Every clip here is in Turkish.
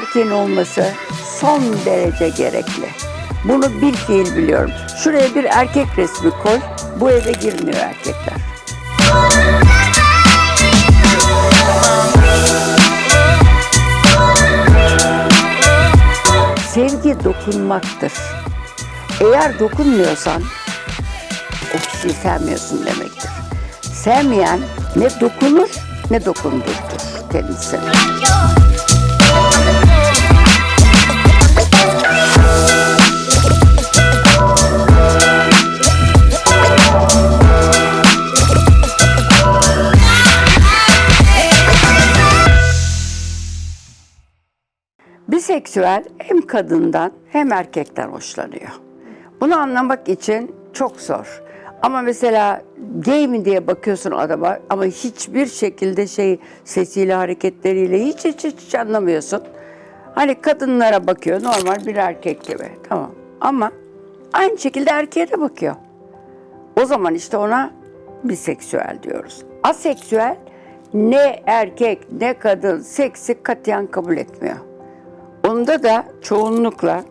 erkeğin olması son derece gerekli. Bunu bir fiil biliyorum. Şuraya bir erkek resmi koy, bu eve girmiyor erkekler. Sevgi dokunmaktır. Eğer dokunmuyorsan o kişiyi sevmiyorsun demektir. Sevmeyen ne dokunur ne dokundurtur kendisine. Biseksüel hem kadından hem erkekten hoşlanıyor. Bunu anlamak için çok zor. Ama mesela gay mi diye bakıyorsun adama ama hiçbir şekilde şey sesiyle hareketleriyle hiç hiç hiç, hiç anlamıyorsun. Hani kadınlara bakıyor normal bir erkek gibi tamam ama aynı şekilde erkeğe de bakıyor. O zaman işte ona biseksüel diyoruz. Aseksüel ne erkek ne kadın seksi katiyen kabul etmiyor. Onda da çoğunlukla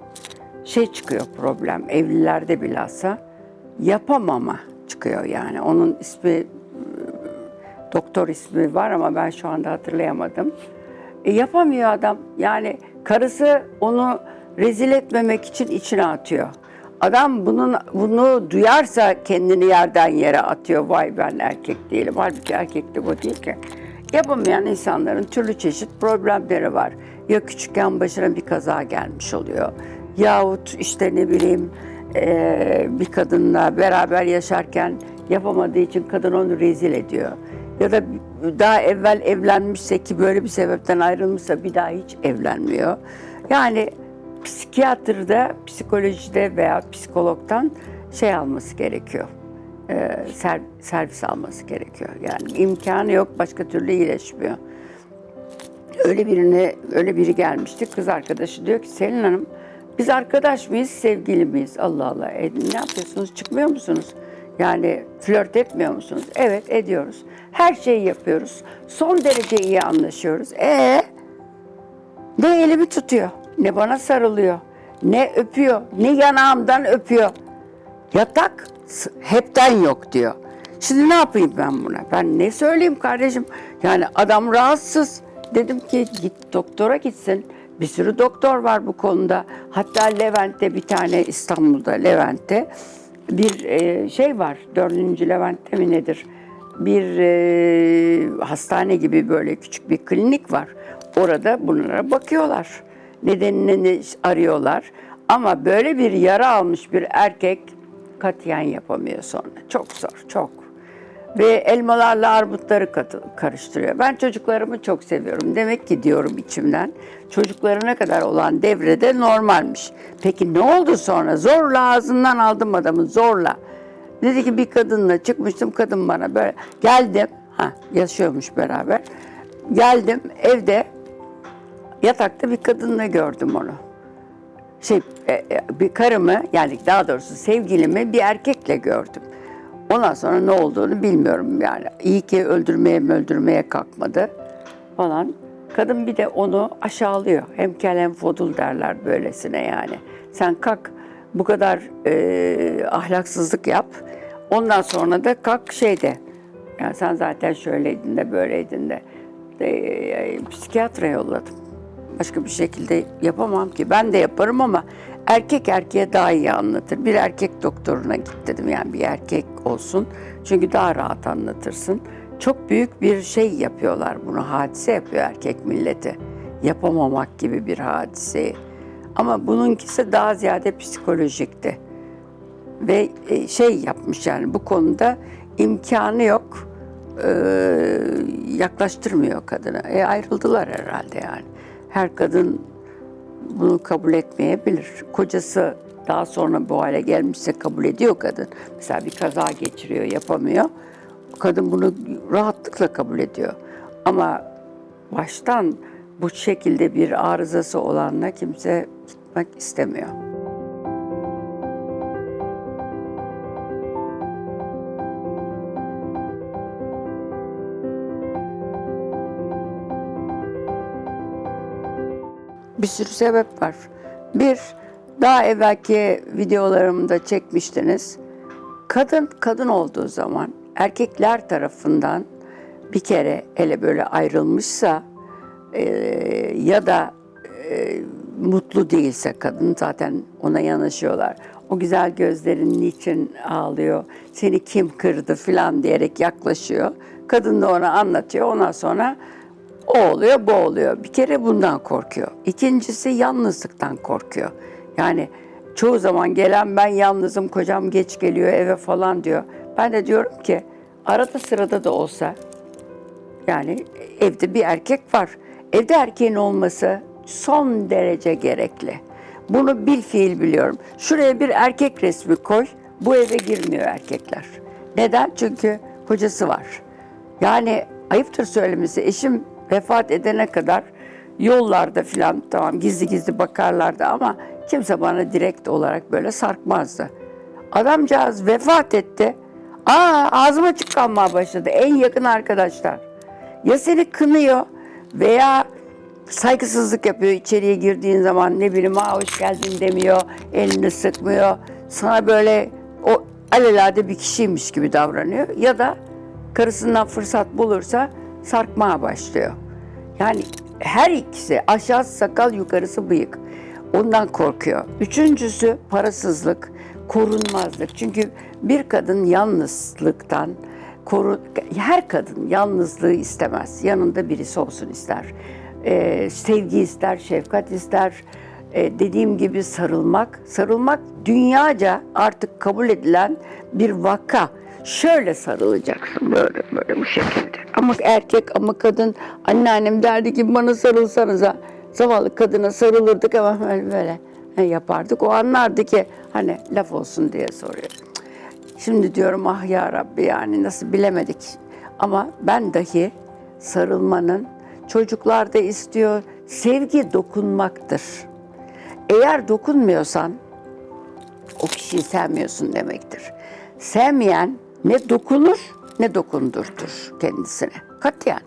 şey çıkıyor problem evlilerde bilhassa yapamama çıkıyor yani. Onun ismi doktor ismi var ama ben şu anda hatırlayamadım. E, yapamıyor adam. Yani karısı onu rezil etmemek için içine atıyor. Adam bunun bunu duyarsa kendini yerden yere atıyor. Vay ben erkek değilim. Halbuki erkeklik o değil ki. Yapamayan insanların türlü çeşit problemleri var. Ya küçükken başına bir kaza gelmiş oluyor. Yahut işte ne bileyim bir kadınla beraber yaşarken yapamadığı için kadın onu rezil ediyor. Ya da daha evvel evlenmişse ki böyle bir sebepten ayrılmışsa bir daha hiç evlenmiyor. Yani psikiyatrda, psikolojide veya psikologdan şey alması gerekiyor. Ser- servis alması gerekiyor. Yani imkanı yok, başka türlü iyileşmiyor. Öyle birine, öyle biri gelmişti. Kız arkadaşı diyor ki Selin Hanım biz arkadaş mıyız, sevgili miyiz? Allah Allah. E, ne yapıyorsunuz? Çıkmıyor musunuz? Yani flört etmiyor musunuz? Evet ediyoruz. Her şeyi yapıyoruz. Son derece iyi anlaşıyoruz. E ne elimi tutuyor, ne bana sarılıyor, ne öpüyor, ne yanağımdan öpüyor. Yatak hepten yok diyor. Şimdi ne yapayım ben buna? Ben ne söyleyeyim kardeşim? Yani adam rahatsız. Dedim ki git doktora gitsin. Bir sürü doktor var bu konuda. Hatta Levent'te bir tane İstanbul'da Levent'te bir e, şey var. Dördüncü Levent'te mi nedir? Bir e, hastane gibi böyle küçük bir klinik var. Orada bunlara bakıyorlar. Nedenini arıyorlar. Ama böyle bir yara almış bir erkek katiyen yapamıyor sonra. Çok zor, çok. Ve elmalarla armutları karıştırıyor. Ben çocuklarımı çok seviyorum. Demek ki diyorum içimden çocuklarına kadar olan devrede normalmiş. Peki ne oldu sonra? Zorla ağzından aldım adamı zorla. Dedi ki bir kadınla çıkmıştım kadın bana böyle geldim. Ha yaşıyormuş beraber. Geldim evde yatakta bir kadınla gördüm onu şey e, e, bir karımı yani daha doğrusu sevgilimi bir erkekle gördüm. Ondan sonra ne olduğunu bilmiyorum yani. İyi ki öldürmeye öldürmeye kalkmadı falan. Kadın bir de onu aşağılıyor. Hem kel hem fodul derler böylesine yani. Sen kalk bu kadar e, ahlaksızlık yap. Ondan sonra da kalk şeyde. Yani sen zaten şöyleydin de böyleydin de. E, psikiyatra yolladım. Başka bir şekilde yapamam ki. Ben de yaparım ama erkek erkeğe daha iyi anlatır. Bir erkek doktoruna git dedim yani bir erkek olsun. Çünkü daha rahat anlatırsın. Çok büyük bir şey yapıyorlar bunu. Hadise yapıyor erkek milleti. Yapamamak gibi bir hadiseyi. Ama bununkisi daha ziyade psikolojikti. Ve e, şey yapmış yani bu konuda imkanı yok. Ee, yaklaştırmıyor kadını. E ayrıldılar herhalde yani. Her kadın bunu kabul etmeyebilir. Kocası daha sonra bu hale gelmişse kabul ediyor kadın. Mesela bir kaza geçiriyor, yapamıyor. Kadın bunu rahatlıkla kabul ediyor. Ama baştan bu şekilde bir arızası olanla kimse gitmek istemiyor. Bir sürü sebep var. Bir, daha evvelki videolarımda çekmiştiniz. Kadın kadın olduğu zaman erkekler tarafından bir kere ele böyle ayrılmışsa e, ya da e, mutlu değilse kadın zaten ona yanaşıyorlar. O güzel gözlerin niçin ağlıyor, seni kim kırdı filan diyerek yaklaşıyor. Kadın da ona anlatıyor. Ondan sonra o oluyor, bu oluyor. Bir kere bundan korkuyor. İkincisi yalnızlıktan korkuyor. Yani çoğu zaman gelen ben yalnızım, kocam geç geliyor eve falan diyor. Ben de diyorum ki arada sırada da olsa yani evde bir erkek var. Evde erkeğin olması son derece gerekli. Bunu bil fiil biliyorum. Şuraya bir erkek resmi koy. Bu eve girmiyor erkekler. Neden? Çünkü kocası var. Yani ayıptır söylemesi. Eşim vefat edene kadar yollarda filan tamam gizli gizli bakarlardı ama kimse bana direkt olarak böyle sarkmazdı. Adamcağız vefat etti. Aa ağzıma açık kalmaya başladı. En yakın arkadaşlar. Ya seni kınıyor veya saygısızlık yapıyor içeriye girdiğin zaman ne bileyim aa hoş geldin demiyor, elini sıkmıyor. Sana böyle o alelade bir kişiymiş gibi davranıyor. Ya da karısından fırsat bulursa sarkmaya başlıyor. Yani her ikisi aşağısı sakal yukarısı bıyık. Ondan korkuyor. Üçüncüsü parasızlık, korunmazlık. Çünkü bir kadın yalnızlıktan koru, her kadın yalnızlığı istemez. Yanında birisi olsun ister. Ee, sevgi ister, şefkat ister. Ee, dediğim gibi sarılmak. Sarılmak dünyaca artık kabul edilen bir vaka. Şöyle sarılacaksın böyle böyle bu şekilde. Ama erkek ama kadın anneannem derdi ki bana sarılsanıza. Zavallı kadına sarılırdık ama böyle böyle yapardık. O anlardı ki hani laf olsun diye soruyor. Şimdi diyorum ah ya Rabbi yani nasıl bilemedik. Ama ben dahi sarılmanın çocuklar da istiyor. Sevgi dokunmaktır. Eğer dokunmuyorsan o kişiyi sevmiyorsun demektir. Sevmeyen ne dokunur ne dokundurtur kendisine. Katiyen.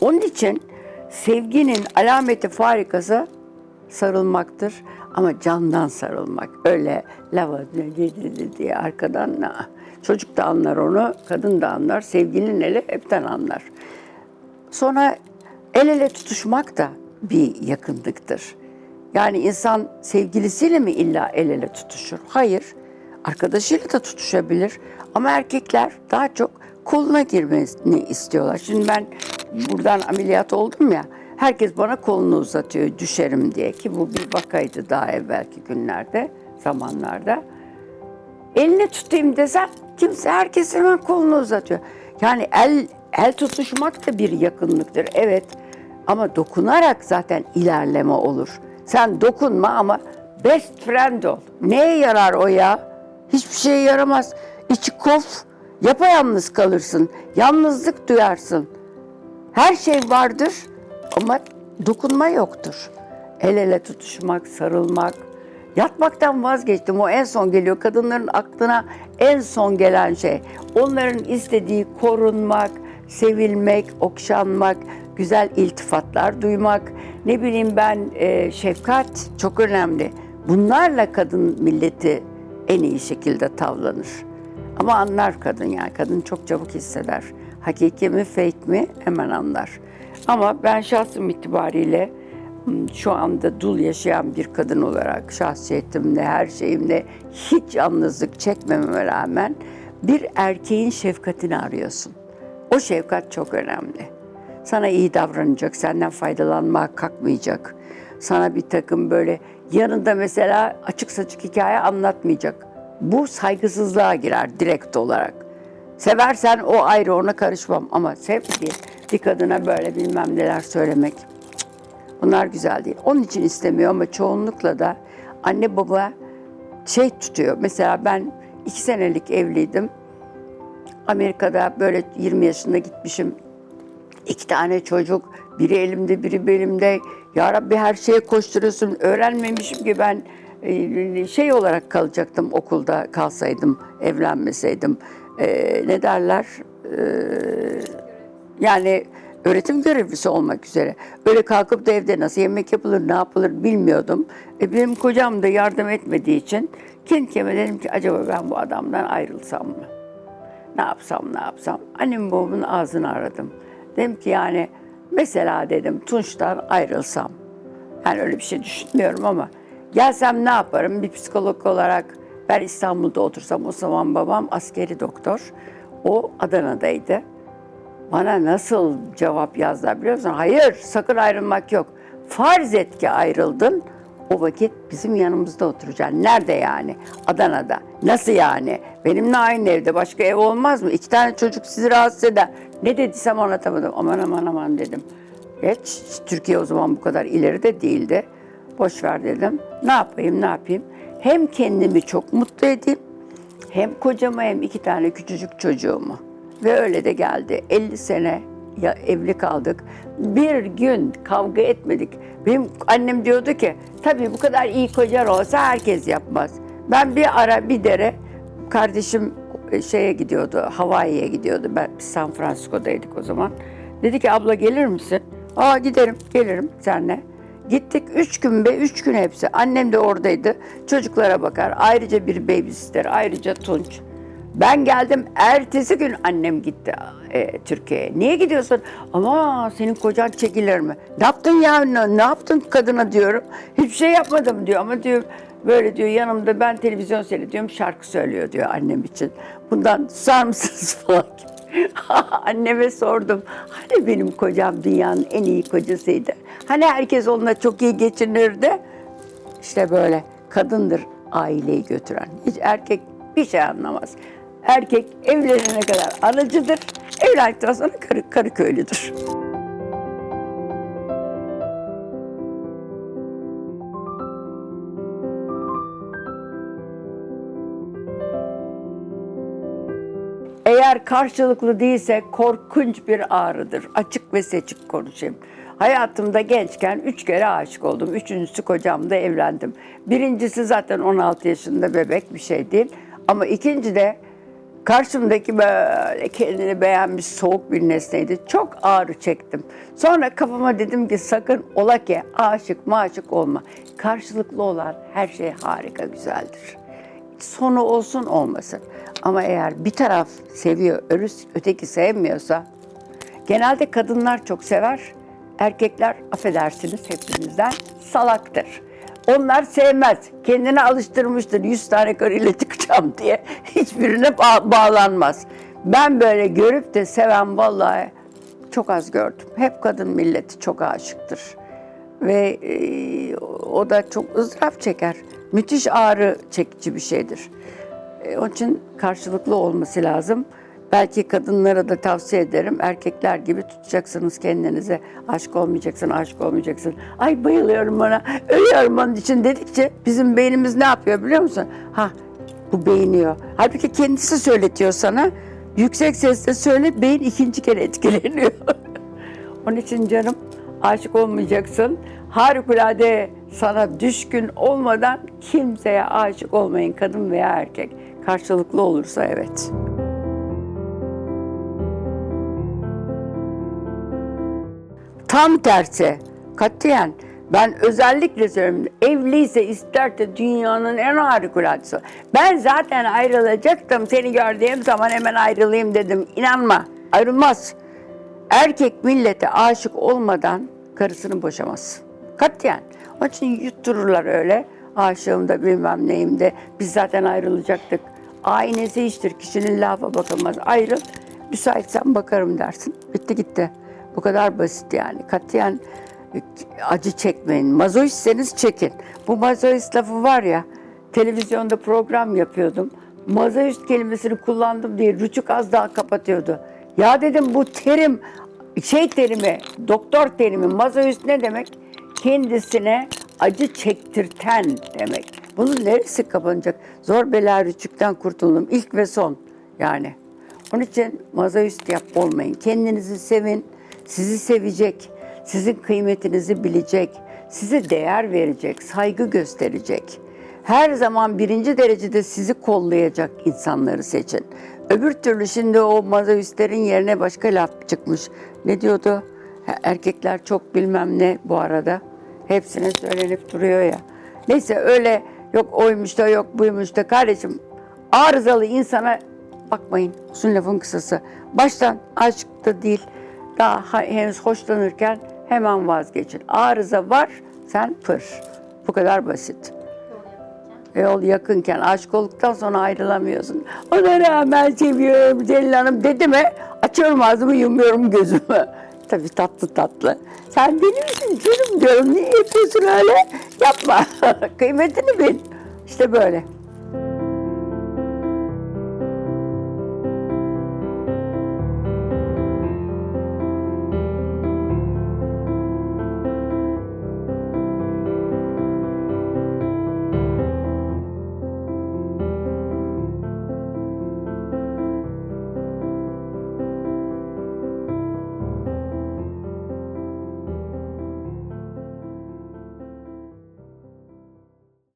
Onun için sevginin alameti farikası sarılmaktır. Ama candan sarılmak. Öyle lava diye arkadan na. Çocuk da anlar onu, kadın da anlar, sevgilinin eli hepten anlar. Sonra el ele tutuşmak da bir yakınlıktır. Yani insan sevgilisiyle mi illa el ele tutuşur? Hayır. Arkadaşıyla da tutuşabilir. Ama erkekler daha çok koluna girmesini istiyorlar. Şimdi ben buradan ameliyat oldum ya. Herkes bana kolunu uzatıyor düşerim diye ki bu bir vakaydı daha evvelki günlerde, zamanlarda. Elini tutayım desem kimse herkes hemen kolunu uzatıyor. Yani el el tutuşmak da bir yakınlıktır. Evet. Ama dokunarak zaten ilerleme olur. Sen dokunma ama best friend ol. Neye yarar o ya? Hiçbir şeye yaramaz. İçi kof, yapayalnız kalırsın. Yalnızlık duyarsın. Her şey vardır ama dokunma yoktur. El ele tutuşmak, sarılmak. Yatmaktan vazgeçtim. O en son geliyor. Kadınların aklına en son gelen şey. Onların istediği korunmak, sevilmek, okşanmak, güzel iltifatlar duymak. Ne bileyim ben e, şefkat çok önemli. Bunlarla kadın milleti en iyi şekilde tavlanır. Ama anlar kadın yani. Kadın çok çabuk hisseder. Hakiki mi, fake mi hemen anlar. Ama ben şahsım itibariyle şu anda dul yaşayan bir kadın olarak şahsiyetimle, her şeyimle hiç yalnızlık çekmememe rağmen bir erkeğin şefkatini arıyorsun. O şefkat çok önemli. Sana iyi davranacak, senden faydalanmaya kalkmayacak. Sana bir takım böyle yanında mesela açık saçık hikaye anlatmayacak. Bu saygısızlığa girer direkt olarak. Seversen o ayrı ona karışmam ama sevdiği bir kadına böyle bilmem neler söylemek bunlar güzel değil. Onun için istemiyor ama çoğunlukla da anne baba şey tutuyor. Mesela ben iki senelik evliydim. Amerika'da böyle 20 yaşında gitmişim. İki tane çocuk, biri elimde, biri belimde. Ya Rabbi her şeye koşturuyorsun. Öğrenmemişim ki ben e, şey olarak kalacaktım okulda kalsaydım, evlenmeseydim. E, ne derler? E, yani öğretim görevlisi olmak üzere. Öyle kalkıp da evde nasıl yemek yapılır, ne yapılır bilmiyordum. E benim kocam da yardım etmediği için kendi kendime dedim ki acaba ben bu adamdan ayrılsam mı? Ne yapsam ne yapsam? Annem babamın ağzını aradım. Dedim ki yani mesela dedim Tunç'tan ayrılsam. Yani öyle bir şey düşünmüyorum ama gelsem ne yaparım? Bir psikolog olarak ben İstanbul'da otursam o zaman babam askeri doktor. O Adana'daydı. Bana nasıl cevap yazdılar biliyor musun? Hayır sakın ayrılmak yok. Farz et ki ayrıldın. O vakit bizim yanımızda oturacaksın. Nerede yani? Adana'da. Nasıl yani? Benimle aynı evde. Başka ev olmaz mı? İki tane çocuk sizi rahatsız eder. Ne dediysem anlatamadım. Aman aman aman dedim. Geç. Türkiye o zaman bu kadar ileri de değildi. Boş ver dedim. Ne yapayım ne yapayım? Hem kendimi çok mutlu edeyim hem kocama hem iki tane küçücük çocuğumu. Ve öyle de geldi. 50 sene ya evli kaldık. Bir gün kavga etmedik. Benim annem diyordu ki tabii bu kadar iyi kocan olsa herkes yapmaz. Ben bir ara bir dere kardeşim e, şeye gidiyordu, Hawaii'ye gidiyordu. Ben San Francisco'daydık o zaman. Dedi ki abla gelir misin? Aa giderim, gelirim senle. Gittik üç gün be, üç gün hepsi. Annem de oradaydı. Çocuklara bakar. Ayrıca bir babysitter, ayrıca Tunç. Ben geldim, ertesi gün annem gitti e, Türkiye'ye. Niye gidiyorsun? Ama senin kocan çekilir mi? Ne yaptın ya? Ne, ne yaptın kadına diyorum. Hiçbir şey yapmadım diyor ama diyor böyle diyor yanımda ben televizyon seyrediyorum şarkı söylüyor diyor annem için. Bundan susar mısınız falan. Anneme sordum. Hani benim kocam dünyanın en iyi kocasıydı. Hani herkes onunla çok iyi geçinirdi. İşte böyle kadındır aileyi götüren. Hiç erkek bir şey anlamaz. Erkek evlenene kadar aracıdır. Evlendikten sonra karı, karı köylüdür. Eğer karşılıklı değilse korkunç bir ağrıdır. Açık ve seçik konuşayım. Hayatımda gençken üç kere aşık oldum. Üçüncüsü kocamda evlendim. Birincisi zaten 16 yaşında bebek bir şey değil. Ama ikinci de karşımdaki böyle kendini beğenmiş soğuk bir nesneydi. Çok ağrı çektim. Sonra kafama dedim ki sakın ola ki aşık maşık olma. Karşılıklı olan her şey harika güzeldir sonu olsun olmasın. Ama eğer bir taraf seviyor, öbür- öteki sevmiyorsa genelde kadınlar çok sever. Erkekler affedersiniz hepimizden salaktır. Onlar sevmez. Kendini alıştırmıştır. 100 tane karıyla çıkacağım diye. Hiçbirine ba- bağlanmaz. Ben böyle görüp de seven vallahi çok az gördüm. Hep kadın milleti çok aşıktır ve e, o da çok ızdırap çeker. Müthiş ağrı çekici bir şeydir. E, onun için karşılıklı olması lazım. Belki kadınlara da tavsiye ederim. Erkekler gibi tutacaksınız kendinize. Aşk olmayacaksın, aşk olmayacaksın. Ay bayılıyorum ona, ölüyorum onun için dedikçe bizim beynimiz ne yapıyor biliyor musun? Ha bu beğeniyor. Halbuki kendisi söyletiyor sana. Yüksek sesle söyle, beyin ikinci kere etkileniyor. Onun için canım aşık olmayacaksın. Harikulade sana düşkün olmadan kimseye aşık olmayın kadın veya erkek. Karşılıklı olursa evet. Tam tersi. Katiyen. Ben özellikle söylüyorum. Evliyse ister de dünyanın en harikuladesi. Ben zaten ayrılacaktım. Seni gördüğüm zaman hemen ayrılayım dedim. İnanma. Ayrılmaz. Erkek millete aşık olmadan karısını boşamaz. Katiyen. Onun için yuttururlar öyle. Aşığım da bilmem neyim de. Biz zaten ayrılacaktık. Aynesi iştir. Kişinin lafa bakılmaz. Ayrıl. Müsaitsen bakarım dersin. Bitti gitti. Bu kadar basit yani. Katiyen acı çekmeyin. Mazoistseniz çekin. Bu mazoist lafı var ya, televizyonda program yapıyordum. Mazoist kelimesini kullandım diye Rüçük az daha kapatıyordu. Ya dedim bu terim, şey terimi, doktor terimi, mazoist ne demek? Kendisine acı çektirten demek. Bunun neresi kapanacak? Zor bela Rüçük'ten kurtuldum. İlk ve son yani. Onun için mazoist yap olmayın. Kendinizi sevin. Sizi sevecek. Sizin kıymetinizi bilecek. Size değer verecek. Saygı gösterecek. Her zaman birinci derecede sizi kollayacak insanları seçin. Öbür türlü şimdi o mazoistlerin yerine başka laf çıkmış. Ne diyordu? Erkekler çok bilmem ne bu arada. Hepsine söylenip duruyor ya. Neyse öyle yok oymuş da yok buymuş da kardeşim arızalı insana bakmayın. Uzun lafın kısası. Baştan aşk da değil. Daha ha- henüz hoşlanırken hemen vazgeçin. Arıza var sen pır. Bu kadar basit. Yol yakınken aşk olduktan sonra ayrılamıyorsun. Ona rağmen seviyorum Celil Hanım dedi mi açıyorum ağzımı yumuyorum gözümü. Tabii tatlı tatlı. Sen deli misin canım diyorum. Niye yapıyorsun öyle? Yapma. Kıymetini bil. İşte böyle.